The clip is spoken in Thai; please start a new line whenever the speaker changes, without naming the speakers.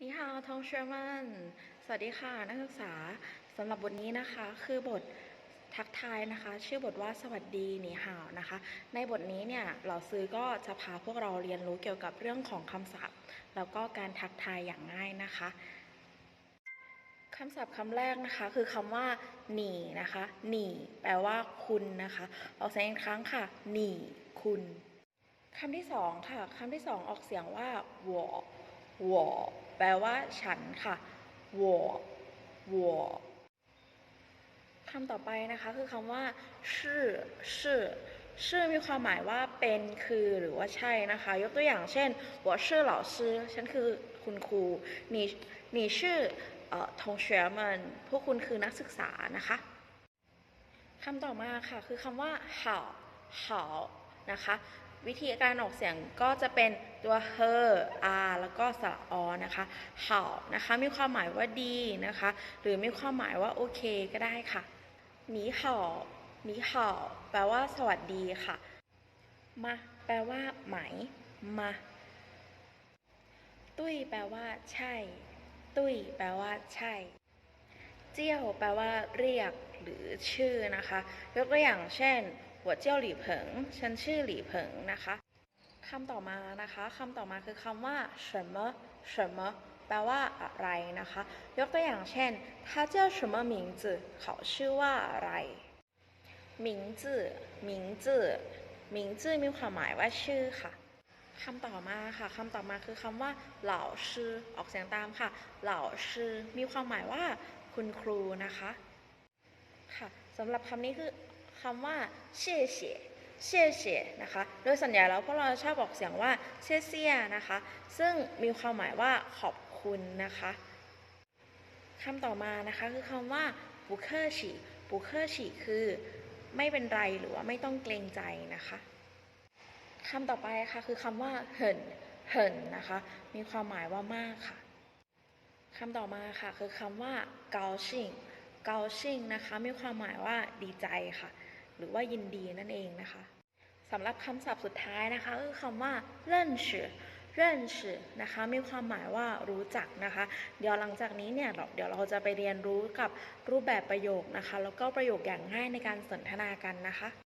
นี่ฮาวทองเชอร์มันสวัสดีค่ะ นักศึกษาสำหรับบทนี้นะคะคือบททักทายนะคะ ชื่อบทว่าสวัสดีนี่ฮาวนะคะ ในบทนี้เนี่ยเราซื้อก็จะพาพวกเราเรียนรู้เกี่ยวกับเรื่องของคำศัพท์ แล้วก็การทักทายอย่างง่ายนะคะคำศัพท์คำแรกนะคะคือคำว่าหนีนะคะ หนีแปลว่าคุณนะคะ ออกเสียงอีกครั้งค่ะ หนีคุณคำที่สองค่ะคำที่สองออกเสียงว่า我我แปลว่าฉันค่ะ我我คำต่อไปนะคะคือคำว่าชื่อชื่อชื่อมีความหมายว่าเป็นคือหรือว่าใช่นะคะ ยกตัวอย่างเช่น我是老师ฉันคือคุณครู你你是เอ่อ同学们พวกคุณคือนักศึกษานะคะคำต่อมาค่ะคือคำว่า好好นะคะ วิธีการออกเสียงก็จะเป็นตัวเฮอ r แล้วก็สระอนะคะเห่านะคะ มีความหมายว่าดีนะคะ หรือมีความหมายว่าโอเคก็ได้ค่ะหนีเห่าหนีเห่าแปลว่าสวัสดีค่ะ มา แปลว่า ไหม มา ตุ้ย แปลว่า ใช่ ตุ้ย แปลว่า ใช่ เจี้ยว แปลว่า เรียก หรือชื่อนะคะ ยกตัวอย่างเช่น หัวเจี้ยวหลี่เผิง ฉันชื่อหลี่เผิงนะคะคำต่อมานะคะคำต่อมาคือคำว่า什么什么แปลว่าอะไรนะคะ ยกตัวอย่างเช่น他叫什么名字เขาชื่อว่าอะไร名字名字名字มีความหมายว่าชื่อค่ะคำต่อมาค่ะคำต่อมาคือคำว่าเหล่าชื่อออกเสียงตามค่ะเหล่าชื่อมีความหมายว่าคุณครูนะคะค่ะสำหรับคำนี้คือ คำว่าเชี่ยเฉียเชี่ยเฉียนะคะ โดยส่วนใหญ่แล้วพวกเราชอบออกเสียงว่าเชี่ยเซียนะคะ ซึ่งมีความหมายว่าขอบคุณนะคะคำต่อมานะคะคือคำว่าบุเคอร์ฉีบุเคอร์ฉีคือไม่เป็นไรหรือว่าไม่ต้องเกรงใจนะคะคำต่อไปค่ะคือคำว่าเหินเหินนะคะ มีความหมายว่ามากค่ะคำต่อมาค่ะคือคำว่าเกาชิงเกาชิงนะคะ มีความหมายว่าดีใจค่ะ หรือว่ายินดีนั่นเองนะคะสำหรับคำศัพท์สุดท้ายนะคะคือคำว่าเร่นชือเร่นชือนะคะมีความหมายว่ารู้จักนะคะ เดี๋ยวหลังจากนี้เนี่ยเดี๋ยวเราจะไปเรียนรู้กับรูปแบบประโยคนะคะ แล้วก็ประโยคอย่างง่ายในการสนทนากันนะคะ